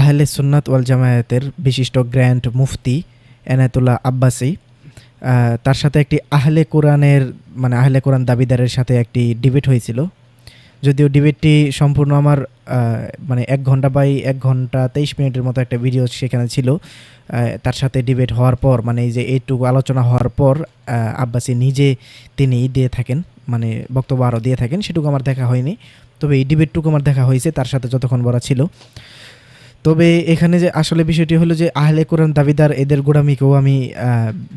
আহলে সুন্নাত ওয়াল জামায়াতের বিশিষ্ট গ্র্যান্ড মুফতি এনায়তুল্লাহ আব্বাসি তার সাথে একটি আহলে কোরআনের মানে আহলে কোরআন দাবিদারের সাথে একটি ডিবেট হয়েছিল। যদিও ডিবেটটি সম্পূর্ণ আমার মানে এক ঘণ্টা বাই এক ঘণ্টা তেইশ মিনিটের মতো একটা ভিডিও সেখানে ছিল তার সাথে ডিবেট হওয়ার পর মানে এই যে এইটুকু আলোচনা হওয়ার পর আব্বাসি নিজে তিনি দিয়ে থাকেন মানে বক্তব্য আরও দিয়ে থাকেন, সেটুকু আমার দেখা হয়নি। তবে এই ডিবেটটুকু আমার দেখা হয়েছে, তার সাথে যতক্ষণ বলা ছিল। তবে এখানে যে আসলে বিষয়টি হলো যে আহলে কোরআন দাবিদার এদের গোড়ামিকেও আমি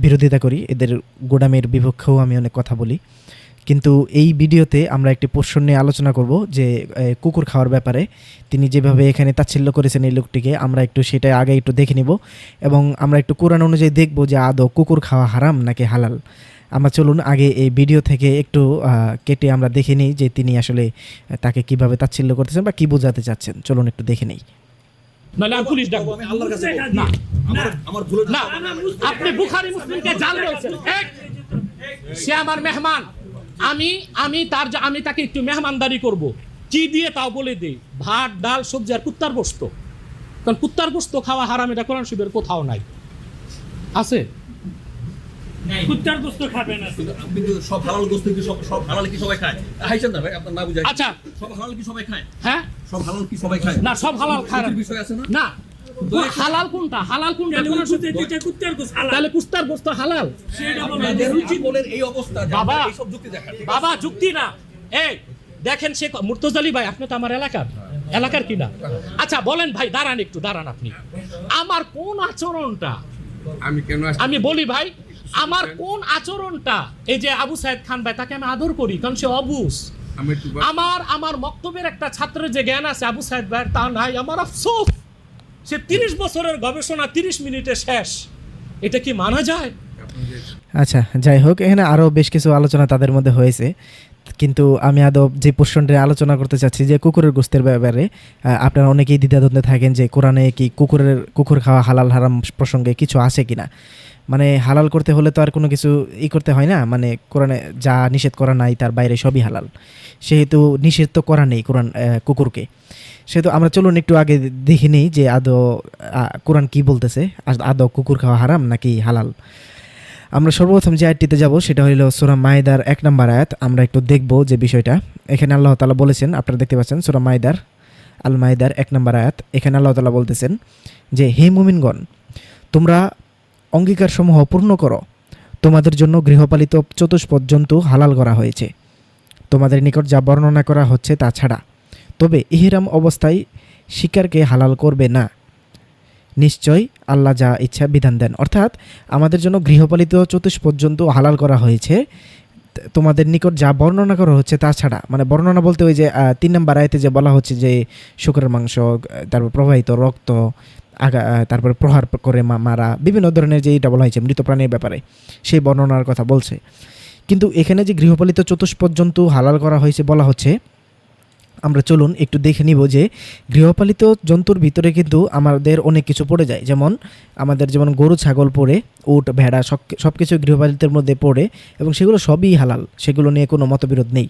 বিরোধিতা করি, এদের গোড়ামির বিপক্ষেও আমি অনেক কথা বলি। কিন্তু এই ভিডিওতে আমরা একটি পোষণ নিয়ে আলোচনা করব যে কুকুর খাওয়ার ব্যাপারে। তিনি যেভাবে এখানে তাচ্ছিল্য করেছেন এই লোকটিকে, আমরা একটু সেটা আগে একটু দেখে নিব এবং আমরা একটু কোরআন অনুযায়ী দেখব যে আদৌ কুকুর খাওয়া হারাম নাকি হালাল। আমরা চলুন আগে এই ভিডিও থেকে একটু কেটে আমরা দেখে নিই যে তিনি আসলে তাকে কীভাবে তাচ্ছিল্য করতেছেন বা কি বোঝাতে চাচ্ছেন। চলুন একটু দেখে নিই। নাহলে আমি পুলিশ ডাকবো। আমি আল্লাহর কাছে না আমার ভুল না। আপনি বুখারি মুসলিমকে জাল বলছেন এক, সে আমার মেহমান। আমি আমি তার যা- আমি তাকে একটু মেহমানদারি করব। কি দিয়ে তাও বলে দিই ভাত ডাল সবজি আর কুত্তার গোস্ত। কারণ কুত্তার গোস্ত খাওয়া হারাম এটা কোরআন শিবের কোথাও নাই। আছে? কুত্তার গোস্ত খাবে না। কিন্তু সব হালাল গোস্ত কি সব সব হালাল কি সবাই খায়? হাইছেন না ভাই আপনার না বুঝাই। আচ্ছা। সব হালাল কি সবাই খায়? হ্যাঁ? সব হালাল কি সবাই খায়? না সব হালাল খায় না। বিষয় আছে না? না। হালাল কোনটা? হালাল কোনটা? তাহলে হালাল। কুস্তার গোস্ত হালাল? সেটা বলো। আপনাদের জীবনের এই অবস্থা বাবা। যুক্তি বাবা যুক্তি না। এই দেখেন সে মুর্তজালি ভাই আপনি তো আমার এলাকার। এলাকার কি না? আচ্ছা বলেন ভাই দাঁড়ান একটু দাঁড়ান আপনি। আমার কোন আচরণটা? আমি কেন আমি বলি ভাই আমার কোন আচরণটা? এই যে আবু সাইদ খান ভাই তাকে আমি আদর করি কারণ সে অবুস। আমার আমার মক্তবের একটা ছাত্রের যে জ্ঞান আছে আবু সাইদ ভাইয়ের তা নাই। আমার আফসোস। সে তিরিশ বছরের গবেষণা তিরিশ মিনিটে শেষ। এটা কি মানা যায়? আচ্ছা যাই হোক এখানে আরও বেশ কিছু আলোচনা তাদের মধ্যে হয়েছে। কিন্তু আমি আদৌ যে পোর্শনটা আলোচনা করতে চাচ্ছি যে কুকুরের গোস্তের ব্যাপারে আপনারা অনেকেই দ্বিধাদ্বন্দ্বে থাকেন যে কোরআনে কি কুকুরের কুকুর খাওয়া হালাল হারাম প্রসঙ্গে কিছু আছে কিনা। মানে হালাল করতে হলে তো আর কোনো কিছু ই করতে হয় না। মানে কোরআনে যা নিষেধ করা নাই তার বাইরে সবই হালাল। সেহেতু নিষেধ তো করা নেই কোরআন কুকুরকে। সেহেতু আমরা চলুন একটু আগে দেখে নিই যে আদৌ কোরআন কি বলতেছে। আদ- কুকুর খাওয়া হারাম নাকি হালাল? আমরা সর্বপ্রথম যে আয়াতটিতে যাব সেটা হলো সুরা মাইদার এক নম্বর আয়াত। আমরা একটু দেখব যে বিষয়টা। এখানে আল্লাহ তালা বলেছেন, আপনারা দেখতে পাচ্ছেন সুরা মাইদার আল মাইদার এক নম্বর আয়াত। এখানে আল্লাহ তালা বলতেছেন যে, হে মুমিনগণ, তোমরা অঙ্গীকারসমূহ পূর্ণ করো। তোমাদের জন্য গৃহপালিত চতুষ্পদ জন্তু হালাল করা হয়েছে। তোমাদের নিকট যা বর্ণনা করা হচ্ছে তা ছাড়া। তবে ইহিরাম অবস্থায় শিকারকে হালাল করবে না। নিশ্চয় আল্লাহ যা ইচ্ছা বিধান দেন। অর্থাৎ আমাদের জন্য গৃহপালিত চতুষ্পদ জন্তু হালাল করা হয়েছে। তোমাদের নিকট যা বর্ণনা করা হচ্ছে তাছাড়া মানে বর্ণনা বলতে ওই যে তিন নম্বর আয়তে যে বলা হচ্ছে যে, শুকরের মাংস, তারপর প্রবাহিত রক্ত, আগা তারপরে প্রহার করে মারা, বিভিন্ন ধরনের যে এটা বলা হয়েছে, মৃত প্রাণীর ব্যাপারে, সেই বর্ণনার কথা বলছে। কিন্তু এখানে যে গৃহপালিত চতুষ্পদ জন্তু হালাল করা হয়েছে বলা হচ্ছে আমরা চলুন একটু দেখে নিব যে গৃহপালিত জন্তুর ভিতরে কিন্তু আমাদের অনেক কিছু পড়ে যায়। যেমন আমাদের যেমন গরু, ছাগল পড়ে, উট, ভেড়া সব সব কিছু গৃহপালিতের মধ্যে পড়ে এবং সেগুলো সবই হালাল, সেগুলো নিয়ে কোনো মতবিরোধ নেই।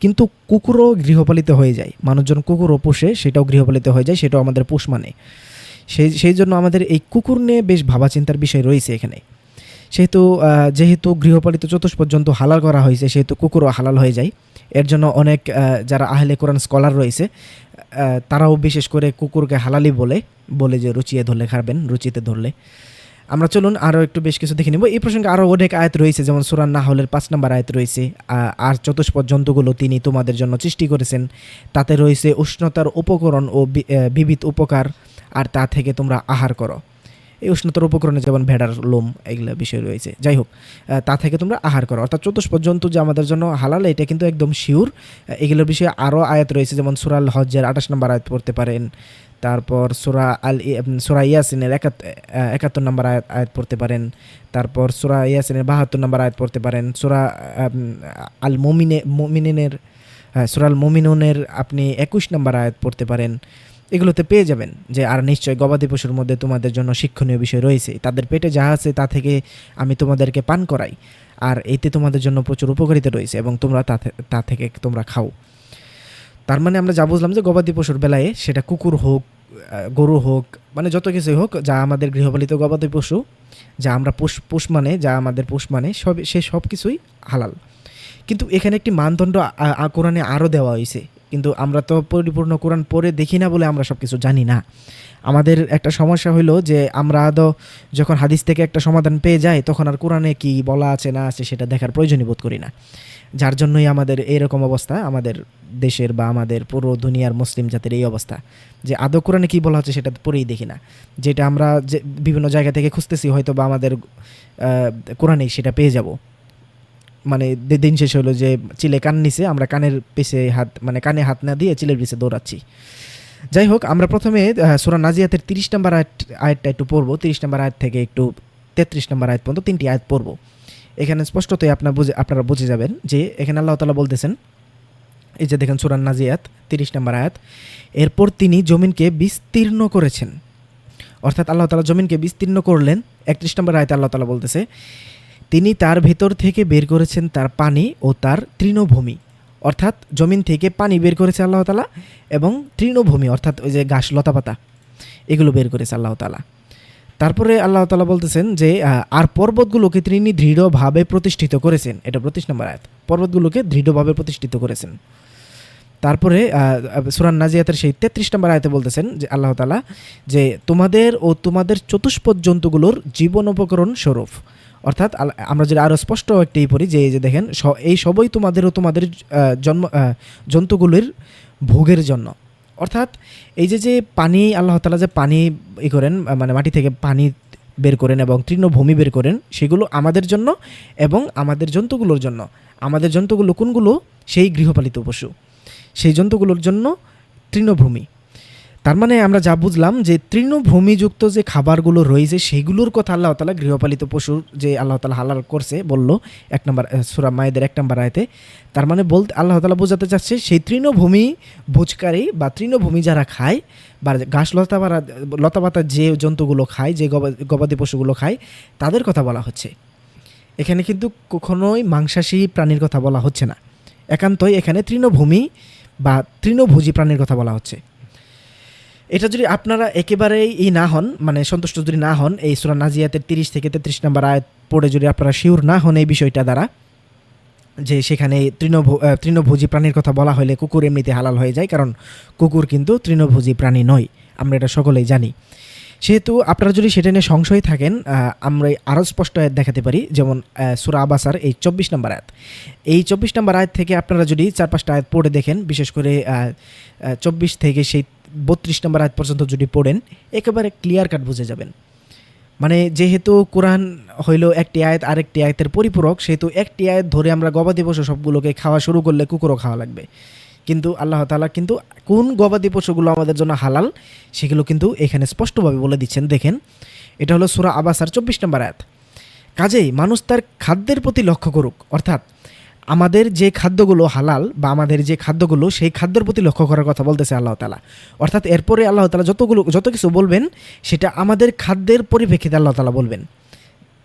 কিন্তু কুকুরও গৃহপালিত হয়ে যায়। মানুষজন কুকুরও পোষে, সেটাও গৃহপালিত হয়ে যায়, সেটাও আমাদের পোষ মানে। সেই সেই জন্য আমাদের এই কুকুর নিয়ে বেশ ভাবা চিন্তার বিষয় রয়েছে এখানে। সেহেতু যেহেতু গৃহপালিত চতুষ্পদ জন্তু হালাল করা হয়েছে, সেহেতু কুকুরও হালাল হয়ে যায়। এর জন্য অনেক যারা আহলে কোরআন স্কলার রয়েছে তারাও বিশেষ করে কুকুরকে হালালি বলে বলে যে রুচিয়ে ধরলে, খাবেন, রুচিতে ধরলে। আমরা চলুন আরও একটু বেশ কিছু দেখে নেব। এই প্রসঙ্গে আরও অনেক আয়াত রয়েছে, যেমন সুরান নাহলের পাঁচ নম্বর আয়াত রয়েছে আর চতুষ্পদ জন্তুগুলো তিনি তোমাদের জন্য সৃষ্টি করেছেন। তাতে রয়েছে উষ্ণতার উপকরণ ও বিবিধ উপকার, আর তা থেকে তোমরা আহার করো। এই উষ্ণতর উপকরণে যেমন ভেড়ার লোম এগুলো বিষয় রয়েছে। যাই হোক তা থেকে তোমরা আহার করো। অর্থাৎ চতুষ্পদ পর্যন্ত যে আমাদের জন্য হালাল, এটা কিন্তু একদম শিওর এগুলোর বিষয়ে আরও আয়াত রয়েছে, যেমন সুরাল হজ্জের আঠাশ নম্বর আয়াত পড়তে পারেন। তারপর সুরা আল সুরা ইয়াসিনের একাত একাত্তর নম্বর আয়াত আয়াত পড়তে পারেন। তারপর সুরা ইয়াসিনের বাহাত্তর নম্বর আয়াত পড়তে পারেন। সুরা আল মোমিনে মোমিনের হ্যাঁ সুরাল মোমিনুনের আপনি একুশ নম্বর আয়াত পড়তে পারেন। এগুলোতে পেয়ে যাবেন যে, আর নিশ্চয় গবাদি পশুর মধ্যে তোমাদের জন্য শিক্ষণীয় বিষয় রয়েছে। তাদের পেটে যা আছে তা থেকে আমি তোমাদেরকে পান করাই। আর এতে তোমাদের জন্য প্রচুর উপকারিতা রয়েছে এবং তোমরা তা থেকে তোমরা খাও। তার মানে আমরা যা বুঝলাম যে, গবাদি পশুর বেলায় সেটা কুকুর হোক গরু হোক মানে যত কিছুই হোক, যা আমাদের গৃহপালিত গবাদি পশু, যা আমরা পোষ পোষ মানে যা আমাদের পোষ মানে সব সে সব কিছুই হালাল। কিন্তু এখানে একটি মানদণ্ড কোরআনে আরও দেওয়া হয়েছে কিন্তু আমরা তো পরিপূর্ণ কোরআন পড়ে দেখি না বলে আমরা সব কিছু জানি না। আমাদের একটা সমস্যা হলো যে আমরা আদৌ যখন হাদিস থেকে একটা সমাধান পেয়ে যাই, তখন আর কোরআনে কি বলা আছে না আছে সেটা দেখার প্রয়োজনই বোধ করি না। যার জন্যই আমাদের এরকম অবস্থা, আমাদের দেশের বা আমাদের পুরো দুনিয়ার মুসলিম জাতির এই অবস্থা। যে আদৌ কোরআনে কী বলা হচ্ছে সেটা পড়েই দেখি না। যেটা আমরা যে বিভিন্ন জায়গা থেকে খুঁজতেছি হয়তো বা আমাদের কোরআনেই সেটা পেয়ে যাব। মানে দিন শেষ হলো যে চিলে কান নিছে, আমরা কানের পিছে হাত মানে কানে হাত না দিয়ে চিলের পিছে দৌড়াচ্ছি। যাই হোক, আমরা প্রথমে সুরা নাজিয়াতের তিরিশ নম্বর আয়াত, আয়াতটা একটু পড়ব। তিরিশ নম্বর আয়াত থেকে একটু তেত্রিশ নম্বর আয়াত পর্যন্ত তিনটি আয়াত পড়ব। এখানে স্পষ্টতই আপনার বুঝে, আপনারা বুঝে যাবেন যে এখানে আল্লাহ তালা বলতেছেন, এই যে দেখেন সুরান নাজিয়াত, তিরিশ নম্বর আয়াত, এরপর তিনি জমিনকে বিস্তীর্ণ করেছেন। অর্থাৎ আল্লাহ তালা জমিনকে বিস্তীর্ণ করলেন। একত্রিশ নম্বর আয়তে আল্লাহ তালা বলতেছে তিনি তার ভেতর থেকে বের করেছেন তার পানি ও তার তৃণভূমি, অর্থাৎ জমিন থেকে পানি বের করেছে আল্লাহ তালা এবং তৃণভূমি, অর্থাৎ ওই যে ঘাস, লতাপাতা, এগুলো বের করেছে আল্লাহ তালা তারপরে আল্লাহ তালা বলতেছেন যে আর পর্বতগুলোকে তিনি দৃঢ়ভাবে প্রতিষ্ঠিত করেছেন। এটা পঁচিশ নম্বর আয়াত। পর্বতগুলোকে দৃঢ়ভাবে প্রতিষ্ঠিত করেছেন। তারপরে সুরান নাজিয়াতের সেই তেত্রিশ নম্বর আয়তে বলতেছেন যে আল্লাহ তালা যে, তোমাদের ও তোমাদের চতুষ্পদ জন্তুগুলোর জীবন উপকরণ স্বরূপ অর্থাৎ আমরা যদি আরও স্পষ্ট একটি পড়ি যে এই যে দেখেন এই সবই তোমাদের ও তোমাদের জন্ম জন্তুগুলির ভোগের জন্য। অর্থাৎ এই যে যে পানি, আল্লাহ তালা যে পানি ই করেন মানে মাটি থেকে পানি বের করেন এবং তৃণভূমি বের করেন, সেগুলো আমাদের জন্য এবং আমাদের জন্তুগুলোর জন্য। আমাদের জন্তুগুলো কোনগুলো? সেই গৃহপালিত পশু। সেই জন্তুগুলোর জন্য তৃণভূমি তার মানে আমরা যা বুঝলাম যে তৃণভূমিযুক্ত যে খাবারগুলো রয়েছে, সেগুলোর কথা আল্লাহ তালা গৃহপালিত পশুর যে আল্লাহ তালা হালাল করছে বলল এক নম্বর সুরা মায়েদের এক নম্বর আয়তে। তার মানে বলতে, আল্লাহ তালা বোঝাতে চাচ্ছে সেই তৃণভূমি ভোজকারী বা তৃণভূমি যারা খায় বা ঘাস লতা পাতা লতা পাতা যে জন্তুগুলো খায়, যে গবা- গবাদি পশুগুলো খায়, তাদের কথা বলা হচ্ছে। এখানে কিন্তু কখনোই মাংসাশী প্রাণীর কথা বলা হচ্ছে না। একান্তই এখানে তৃণভূমি বা তৃণভোজী প্রাণীর কথা বলা হচ্ছে। এটা যদি আপনারা একেবারেই ই না হন মানে সন্তুষ্ট যদি না হন, এই সুরা নাজিয়াতের তিরিশ থেকে তেত্রিশ নম্বর আয়াত পড়ে যদি আপনারা শিওর না হন এই বিষয়টা দ্বারা, যে সেখানে তৃণভো তৃণভোজী প্রাণীর কথা বলা হলে কুকুর এমনিতে হালাল হয়ে যায়, কারণ কুকুর কিন্তু তৃণভোজী প্রাণী নয়, আমরা এটা সকলেই জানি। সেহেতু আপনারা যদি সেটা নিয়ে সংশয় থাকেন আমরা আরও স্পষ্ট আয়াত দেখাতে পারি, যেমন সুরা আবাসার এই চব্বিশ নম্বর আয়াত। এই চব্বিশ নম্বর আয়াত থেকে আপনারা যদি চার পাঁচটা আয়াত পড়ে দেখেন, বিশেষ করে চব্বিশ থেকে সেই বত্রিশ নম্বর আয়াত পর্যন্ত যদি পড়েন, একেবারে ক্লিয়ার কাট বুঝে যাবেন। মানে যেহেতু কোরআন হইল একটি আয়াত, আরেকটি আয়াতের পরিপূরক, সেহেতু একটি আয়াত ধরে আমরা গবাদি পশু সবগুলোকে খাওয়া শুরু করলে কুকুরও খাওয়া লাগবে। কিন্তু আল্লাহ তালা কিন্তু কোন গবাদি পশুগুলো আমাদের জন্য হালাল, সেগুলো কিন্তু এখানে স্পষ্টভাবে বলে দিচ্ছেন। দেখেন, এটা হলো সুরা আবাসার চব্বিশ নম্বর আয়াত। কাজেই মানুষ তার খাদ্যের প্রতি লক্ষ্য করুক, অর্থাৎ আমাদের যে খাদ্যগুলো হালাল বা আমাদের যে খাদ্যগুলো সেই খাদ্যের প্রতি লক্ষ্য করার কথা বলতেছে আল্লাহ তালা অর্থাৎ এরপরে আল্লাহ তালা যতগুলো, যত কিছু বলবেন, সেটা আমাদের খাদ্যের পরিপ্রেক্ষিতে আল্লাহ তালা বলবেন।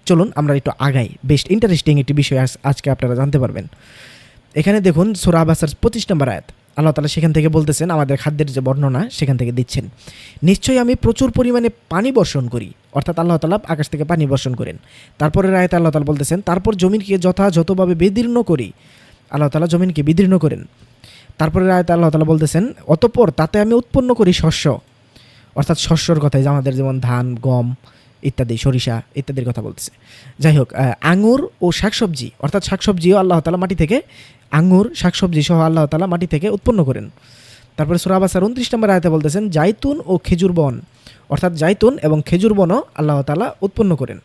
চলুন আমরা একটু আগাই। বেশ ইন্টারেস্টিং একটি বিষয় আজ- আজকে আপনারা জানতে পারবেন। এখানে দেখুন সোরা আবাসার পঁচিশ নম্বর আয়াত। আল্লাহ তালা সেখান থেকে বলতেছেন, আমাদের খাদ্যের যে বর্ণনা সেখান থেকে দিচ্ছেন। নিশ্চয়ই আমি প্রচুর পরিমাণে পানি বর্ষণ করি, অর্থাৎ আল্লাহ তালা আকাশ থেকে পানি বর্ষণ করেন। তারপরে আয়তে আল্লাহ তালা বলতেছেন, তারপর জমিনকে যথাযথভাবে বিদীর্ণ করি। আল্লাহ তালা জমিনকে বিদীর্ণ করেন। তারপরে আয়তে আল্লাহ তালা বলতেছেন, অতপর তাতে আমি উৎপন্ন করি শস্য। অর্থাৎ শস্যর কথাই যে আমাদের যেমন ধান, গম ইত্যাদি, সরিষা ইত্যাদির কথা বলতেছে। যাই হোক আঙুর ও শাকসবজি, অর্থাৎ শাকসবজিও আল্লাহ তালা মাটি থেকে, আঙুর, শাকসবজি সহ আল্লাহ তালা মাটি থেকে উৎপন্ন করেন। তারপরে সুরাবাসার উনত্রিশ নম্বর আয়তে বলতেছেন, জাইতুন ও খেজুর বন অর্থাৎ জাইতুন এবং খেজুর বনও আল্লাহ তালা উৎপন্ন করেন।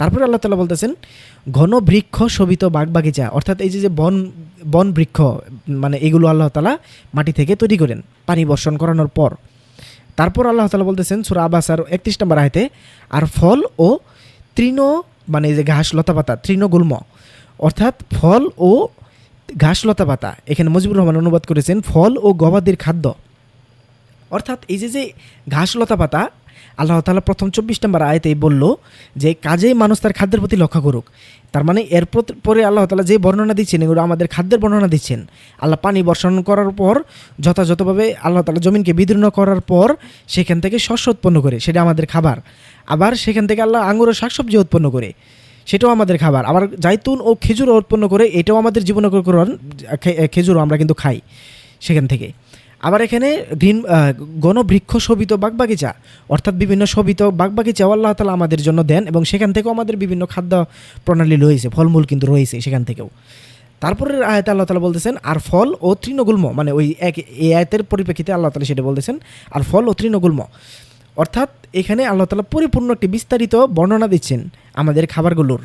তারপরে আল্লাহ তালা বলতেছেন, ঘন বৃক্ষ শোভিত বাগবাগিচা অর্থাৎ এই যে যে বন বন বৃক্ষ মানে এগুলো আল্লাহ তালা মাটি থেকে তৈরি করেন, পানি বর্ষণ করানোর পর। তারপর আল্লাহ তালা বলতেছেন, সুরা আবাস আর একত্রিশ নম্বর আয়তে, আর ফল ও তৃণ মানে যে ঘাস লতাপাতা তৃণগুল্ম। অর্থাৎ ফল ও ঘাস লতাপাতা এখানে মুজিবুর রহমান অনুবাদ করেছেন, ফল ও গবাদির খাদ্য। অর্থাৎ এই যে যে ঘাস লতাপাতা আল্লাহ তালা প্রথম চব্বিশ নম্বর আয়তেই বলল যে, কাজেই মানুষ তার খাদ্যের প্রতি লক্ষ্য করুক। তার মানে এর পরে আল্লাহ তালা যে বর্ণনা দিচ্ছেন, এগুলো আমাদের খাদ্যের বর্ণনা দিচ্ছেন। আল্লাহ পানি বর্ষণ করার পর, যথাযথভাবে আল্লাহ তালা জমিনকে বিদীর্ণ করার পর, সেখান থেকে শস্য উৎপন্ন করে, সেটা আমাদের খাবার। আবার সেখান থেকে আল্লাহ আঙুর ও শাকসবজি উৎপন্ন করে, সেটাও আমাদের খাবার। আবার জাইতুন ও খেজুর উৎপন্ন করে, এটাও আমাদের জীবনকরণ খেজুরও আমরা কিন্তু খাই সেখান থেকে। আবার এখানে আহ, গণবৃক্ষ শোভিত বাগবাগিচা অর্থাৎ বিভিন্ন শোভিত বাগবাগিচাও আল্লাহ তালা আমাদের জন্য দেন এবং সেখান থেকেও আমাদের বিভিন্ন খাদ্য প্রণালী রয়েছে ফলমূল কিন্তু রয়েছে সেখান থেকেও। তারপরের আয়তে আল্লাহ তালা বলতেছেন আর ফল ও তৃণগুল্ম মানে ওই এক এ আয়তের পরিপ্রেক্ষিতে আল্লাহ তালা সেটা বলতেছেন আর ফল ও তৃণগুল্ম অর্থাৎ এখানে আল্লাহ তালা পরিপূর্ণ একটি বিস্তারিত বর্ণনা দিচ্ছেন আমাদের খাবারগুলোর।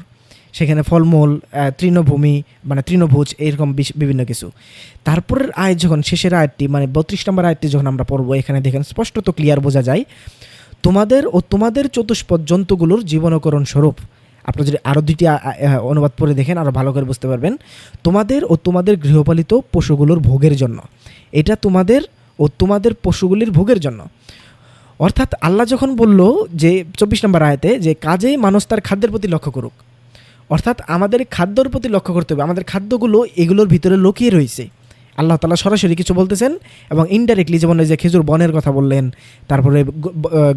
সেখানে ফলমূল তৃণভূমি মানে তৃণভোজ এরকম বিভিন্ন কিছু। তারপরের আয় যখন, শেষের আয়টি মানে বত্রিশ নম্বর আয়টি যখন আমরা পড়ব, এখানে দেখেন স্পষ্টত ক্লিয়ার বোঝা যায়। তোমাদের ও তোমাদের চতুষ্পদ জন্তুগুলোর জীবনকরণ স্বরূপ। আপনারা যদি আরও দুইটি অনুবাদ পড়ে দেখেন আরও ভালো করে বুঝতে পারবেন। তোমাদের ও তোমাদের গৃহপালিত পশুগুলোর ভোগের জন্য। এটা তোমাদের ও তোমাদের পশুগুলির ভোগের জন্য। অর্থাৎ আল্লাহ যখন বলল যে, চব্বিশ নম্বর আয়তে যে, কাজেই মানুষ তার খাদ্যের প্রতি লক্ষ্য করুক। অর্থাৎ আমাদের খাদ্যর প্রতি লক্ষ্য করতে হবে। আমাদের খাদ্যগুলো এগুলোর ভিতরে লুকিয়ে রয়েছে। আল্লাহ তালা সরাসরি কিছু বলতেছেন এবং ইনডাইরেক্টলি যেমন ওই যে খেজুর বনের কথা বললেন, তারপরে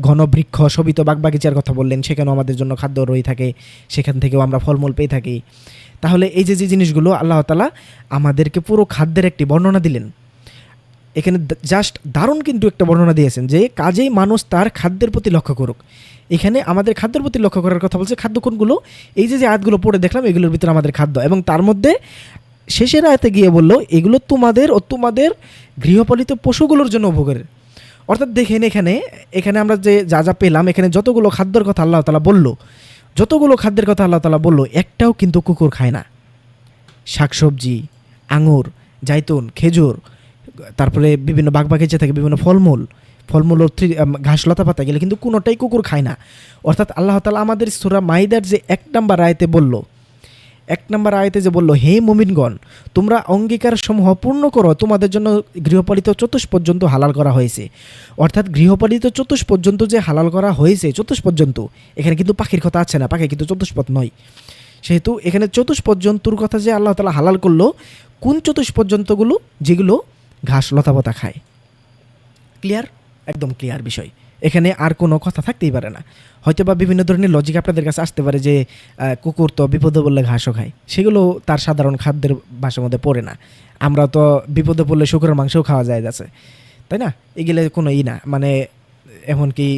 ঘন বৃক্ষ, শোভিত বাগবাগিচার কথা বললেন, সেখানেও আমাদের জন্য খাদ্য রয়ে থাকে, সেখান থেকেও আমরা ফলমূল পেয়ে থাকি। তাহলে এই যে যে জিনিসগুলো আল্লাহ তালা আমাদেরকে পুরো খাদ্যের একটি বর্ণনা দিলেন। এখানে জাস্ট দারুণ কিন্তু একটা বর্ণনা দিয়েছেন যে, কাজেই মানুষ তার খাদ্যের প্রতি লক্ষ্য করুক। এখানে আমাদের খাদ্যের প্রতি লক্ষ্য করার কথা বলছে, খাদ্য কোনগুলো? এই যে যে আয়াতগুলো পড়ে দেখলাম, এগুলোর ভিতরে আমাদের খাদ্য। এবং তার মধ্যে শেষের আয়তে গিয়ে বলল, এগুলো তোমাদের ও তোমাদের গৃহপালিত পশুগুলোর জন্য ভোগের অর্থাৎ দেখেন এখানে এখানে আমরা যে, যা যা পেলাম, এখানে যতগুলো খাদ্যের কথা আল্লাহ তালা বলল, যতগুলো খাদ্যের কথা আল্লাহ তালা বলল, একটাও কিন্তু কুকুর খায় না। শাকসবজি, আঙুর, জাইতুন, খেজুর, তারপরে বিভিন্ন বাগবাগিচা থেকে বিভিন্ন ফলমূল ফলমূল ঘাস লতা পাতা গেলে কিন্তু কোনোটাই কুকুর খায় না। অর্থাৎ আল্লাহ তালা আমাদের সুরা মাইদার যে এক নাম্বার আয়তে বলল, এক নম্বর আয়তে যে বলল, হে মুমিনগণ, তোমরা অঙ্গীকার সমূহ পূর্ণ করো, তোমাদের জন্য গৃহপালিত চতুষ পর্যন্ত হালাল করা হয়েছে। অর্থাৎ গৃহপালিত চতুষ পর্যন্ত যে হালাল করা হয়েছে, চতুষ পর্যন্ত, এখানে কিন্তু পাখির কথা আছে না, পাখি কিন্তু চতুষ্পদ নয়। সেহেতু এখানে চতুষ্পদ পর্যন্তর কথা যে আল্লাহ তালা হালাল করল, কোন চতুষ্পদ পর্যন্তগুলো, যেগুলো ঘাস লতাপাতা খায়? ক্লিয়ার একদম ক্লিয়ার বিষয়। এখানে আর কোনো কথা থাকতেই পারে না। হয়তো বা বিভিন্ন ধরনের লজিক আপনাদের কাছে আসতে পারে যে কুকুর তো বিপদে পড়লে ঘাসও খায়। সেগুলো তার সাধারণ খাদ্যের ভাষার মধ্যে পড়ে না। আমরা তো বিপদে পড়লে শুকুরের মাংসও খাওয়া যায় যাচ্ছে তাই না? এগুলো কোনো ই না। মানে এমনকি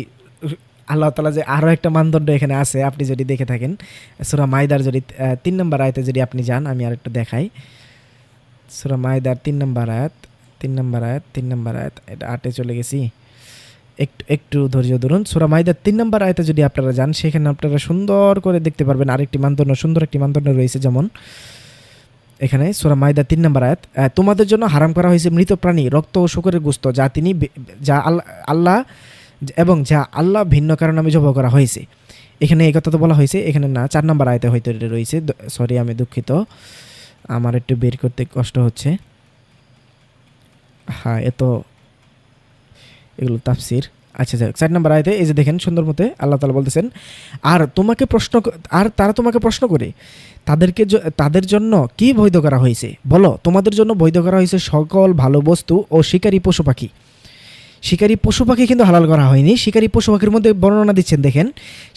আল্লাহ তালা যে আরও একটা মানদণ্ড এখানে আছে, আপনি যদি দেখে থাকেন, সুরা মাইদার যদি তিন নম্বর আয়তে যদি আপনি যান, আমি আর একটু দেখাই। সুরা মাইদার তিন নম্বর আয়াত, তিন নম্বর আয়াত, তিন নম্বর আয়াত, এটা আটে চলে গেছি। একটু একটু ধৈর্য ধরুন। সুরা মাইদার তিন নম্বর আয়তে যদি আপনারা যান, সেখানে আপনারা সুন্দর করে দেখতে পারবেন আরেকটি মানদণ্ড, সুন্দর একটি মানদণ্ড রয়েছে যেমন, এখানে সুরা মাইদা তিন নম্বর আয়াত তোমাদের জন্য হারাম করা হয়েছে মৃত প্রাণী, রক্ত ও শুকরের গুস্ত, যা তিনি যা আল্লাহ এবং যা আল্লাহ ভিন্ন কারণে আমি জবাহ করা হয়েছে। এখানে এই কথা তো বলা হয়েছে। এখানে না, চার নম্বর আয়তে হয়তো এটা রয়েছে। সরি, আমি দুঃখিত। আমার একটু বের করতে কষ্ট হচ্ছে। হ্যাঁ এত এগুলো তাফসির। আচ্ছা যাক চার নম্বর আয়তে, এই যে দেখেন, সুন্দর মতে আল্লাহ তালা বলতেছেন, আর তোমাকে প্রশ্ন আর তারা তোমাকে প্রশ্ন করে, তাদেরকে তাদের জন্য কি বৈধ করা হয়েছে? বলো, তোমাদের জন্য বৈধ করা হয়েছে সকল ভালো বস্তু ও শিকারী পশু পাখি। শিকারী পশু পাখি কিন্তু হালাল করা হয়নি। শিকারী পশু পাখির মধ্যে বর্ণনা দিচ্ছেন, দেখেন,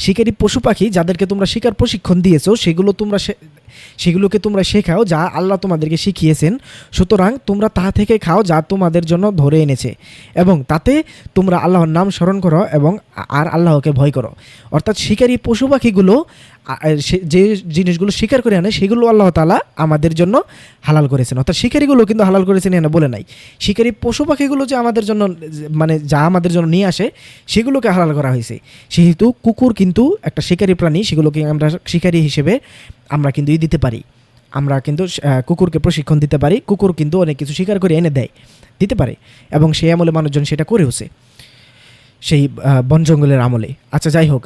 শিকারী পশু পাখি যাদেরকে তোমরা শিকার প্রশিক্ষণ দিয়েছ, সেগুলো তোমরা সেগুলোকে তোমরা শেখাও যা আল্লাহ তোমাদেরকে শিখিয়েছেন। সুতরাং তোমরা তা থেকে খাও যা তোমাদের জন্য ধরে এনেছে এবং তাতে তোমরা আল্লাহর নাম স্মরণ করো এবং আর আল্লাহকে ভয় করো। অর্থাৎ শিকারী পশু পাখিগুলো যে জিনিসগুলো শিকার করে আনে, সেগুলো আল্লাহ তালা আমাদের জন্য হালাল করেছেন। অর্থাৎ শিকারীগুলো কিন্তু হালাল করেছেন এনে বলে নাই। শিকারী পশু পাখিগুলো যে আমাদের জন্য মানে যা আমাদের জন্য নিয়ে আসে, সেগুলোকে হালাল করা হয়েছে। সেহেতু কুকুর কিন্তু একটা শিকারী প্রাণী, সেগুলোকে আমরা শিকারী হিসেবে আমরা কিন্তু দিতে পারি। আমরা কিন্তু কুকুরকে প্রশিক্ষণ দিতে পারি। কুকুর কিন্তু অনেক কিছু শিকার করে এনে দেয়, দিতে পারে। এবং সেই আমলে মানুষজন সেটা করেওছে সেই বন জঙ্গলের আমলে। আচ্ছা যাই হোক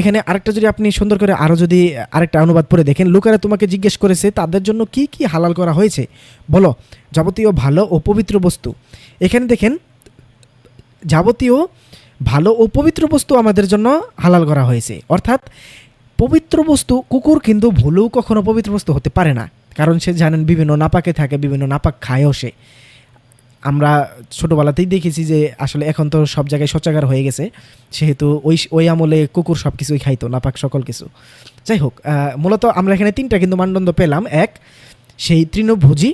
এখানে আরেকটা যদি আপনি সুন্দর করে আরও যদি আরেকটা অনুবাদ পড়ে দেখেন। লোকেরা তোমাকে জিজ্ঞেস করেছে, তাদের জন্য কি কি হালাল করা হয়েছে? বলো, যাবতীয় ভালো ও পবিত্র বস্তু। এখানে দেখেন, যাবতীয় ভালো ও পবিত্র বস্তু আমাদের জন্য হালাল করা হয়েছে। অর্থাৎ পবিত্র বস্তু, কুকুর কিন্তু ভুলেও কখনো পবিত্র বস্তু হতে পারে না। কারণ সে জানেন বিভিন্ন নাপাকে থাকে, বিভিন্ন নাপাক খায়ও সে। আমরা ছোটোবেলাতেই দেখেছি যে আসলে এখন তো সব জায়গায় শৌচাগার হয়ে গেছে। সেহেতু ওই ওই আমলে কুকুর সব কিছুই খাইতো, নাপাক সকল কিছু। যাই হোক মূলত আমরা এখানে তিনটা কিন্তু মানদণ্ড পেলাম। এক, সেই তৃণভোজী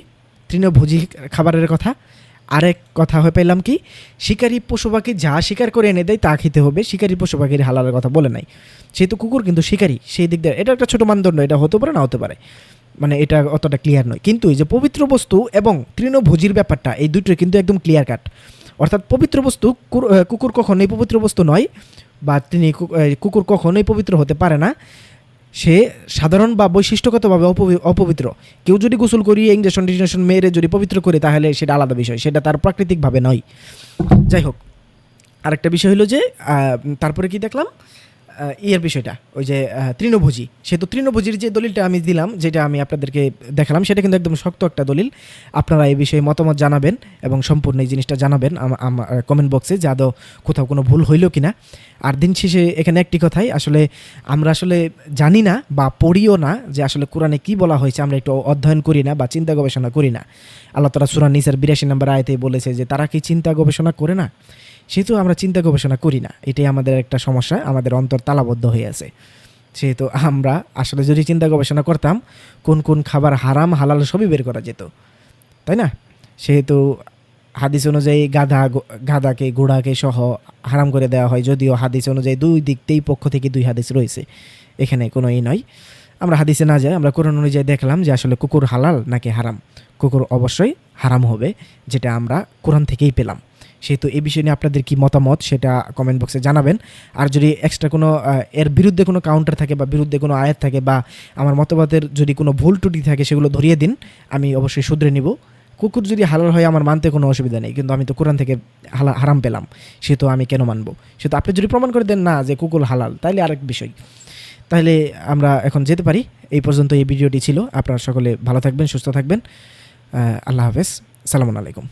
তৃণভোজী খাবারের কথা। আরেক কথা হয়ে পেলাম কি? শিকারী পশু পাখি যা শিকার করে এনে দেয় তা খেতে হবে। শিকারী পশু পাখির হালালের কথা বলে নাই। সেহেতু কুকুর কিন্তু শিকারী। সেই দিক দিয়ে এটা একটা ছোটো মানদণ্ড, এটা হতে পারে না হতে পারে। মানে এটা অতটা ক্লিয়ার নয়। কিন্তু এই যে পবিত্র বস্তু এবং তৃণভোজীর ব্যাপারটা, এই দুটোই কিন্তু একদম ক্লিয়ার কাট অর্থাৎ পবিত্র বস্তু কুর- কুকুর কখনোই পবিত্র বস্তু নয় বা তিনি কুকুর কখনোই পবিত্র হতে পারে না। সে সাধারণ বা বৈশিষ্ট্যগতভাবে অপবি- অপবিত্র। কেউ যদি গোসল করিয়ে ইঞ্জেকশন টিঞ্জেকশন মেরে যদি পবিত্র করে, তাহলে সেটা আলাদা বিষয়, সেটা তার প্রাকৃতিকভাবে নয়। যাই হোক, আরেকটা বিষয় হলো যে তারপরে কি দেখলাম? ইয়ের বিষয়টা, ওই যে তৃণভোজী। সে তো তৃণভোজীর যে দলিলটা আমি দিলাম, যেটা আমি আপনাদেরকে দেখালাম, সেটা কিন্তু একদম শক্ত একটা দলিল। আপনারা এই বিষয়ে মতামত জানাবেন এবং সম্পূর্ণ এই জিনিসটা জানাবেন আমার কমেন্ট বক্সে যে আদৌ কোথাও কোনো ভুল হইল কি না আর দিন শেষে এখানে একটি কথাই, আসলে আমরা আসলে জানি না বা পড়িও না যে আসলে কোরআনে কি বলা হয়েছে, আমরা একটু অধ্যয়ন করি না বা চিন্তা গবেষণা করি না। আল্লাহ তালা সুরান নিসার বিরাশি নম্বর আয়তে বলেছে যে, তারা কি চিন্তা গবেষণা করে না? সেহেতু আমরা চিন্তা গবেষণা করি না। এটাই আমাদের একটা সমস্যা, আমাদের অন্তর তালাবদ্ধ হয়ে আছে। সেহেতু আমরা আসলে যদি চিন্তা গবেষণা করতাম, কোন কোন খাবার হারাম, হালাল সবই বের করা যেত। তাই না? সেহেতু হাদিস অনুযায়ী গাধা গাধাকে, ঘোড়াকে সহ হারাম করে দেওয়া হয়। যদিও হাদিস অনুযায়ী দুই দিকতেই পক্ষ থেকে দুই হাদিস রয়েছে। এখানে কোনো ই নয়। আমরা হাদিসে না যাই আমরা কোরআন অনুযায়ী দেখলাম যে আসলে কুকুর হালাল নাকি হারাম। কুকুর অবশ্যই হারাম হবে, যেটা আমরা কোরআন থেকেই পেলাম। সেহেতু এই বিষয় নিয়ে আপনাদের কি মতামত সেটা কমেন্ট বক্সে জানাবেন। আর যদি এক্সট্রা কোনো এর বিরুদ্ধে কোনো কাউন্টার থাকে বা বিরুদ্ধে কোনো আয়াত থাকে বা আমার মতবাদের যদি কোনো ভুল ত্রুটি থাকে সেগুলো ধরিয়ে দিন, আমি অবশ্যই শুধরে নিব। কুকুর যদি হালাল হয় আমার মানতে কোনো অসুবিধা নেই, কিন্তু আমি তো কোরআন থেকে হালা, হারাম পেলাম, সেহেতু আমি কেন মানবো? সেহেতু আপনি যদি প্রমাণ করে দেন না যে কুকুর হালাল তাহলে আরেক বিষয়। তাহলে আমরা এখন যেতে পারি, এই পর্যন্ত এই ভিডিওটি ছিল। আপনারা সকলে ভালো থাকবেন, সুস্থ থাকবেন। আল্লাহ হাফেজ। সালামু আলাইকুম।